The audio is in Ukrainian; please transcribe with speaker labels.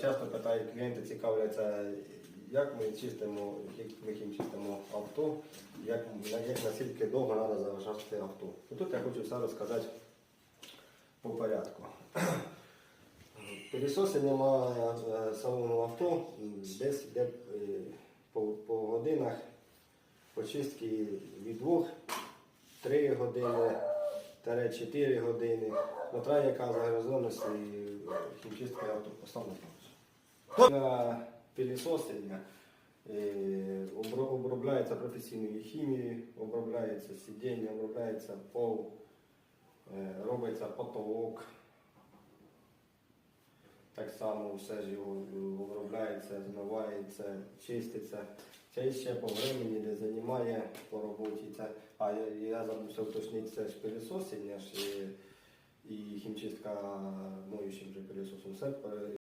Speaker 1: часто питають клієнти, цікавляться, як ми чистимо, як ми їм чистимо авто, як, як наскільки довго треба залишати авто. І тут я хочу все розказати по порядку. Пилісосення на е, самому авто десь йде е, по, по годинах почистки від 2-3 години, 4 години. Смотря яка загрозованість і хімчистка Для пилісосення е, обробляється професійною хімією, обробляється сидіння, обробляється пол, е, робиться потолок. Так само все ж його е, обробляється, змивається, чиститься. Це ще по времени не займає по роботі. Це, а я, я забувся уточнити, це ж пилісосіння і, і хімчистка моючим вже пилісосом. Все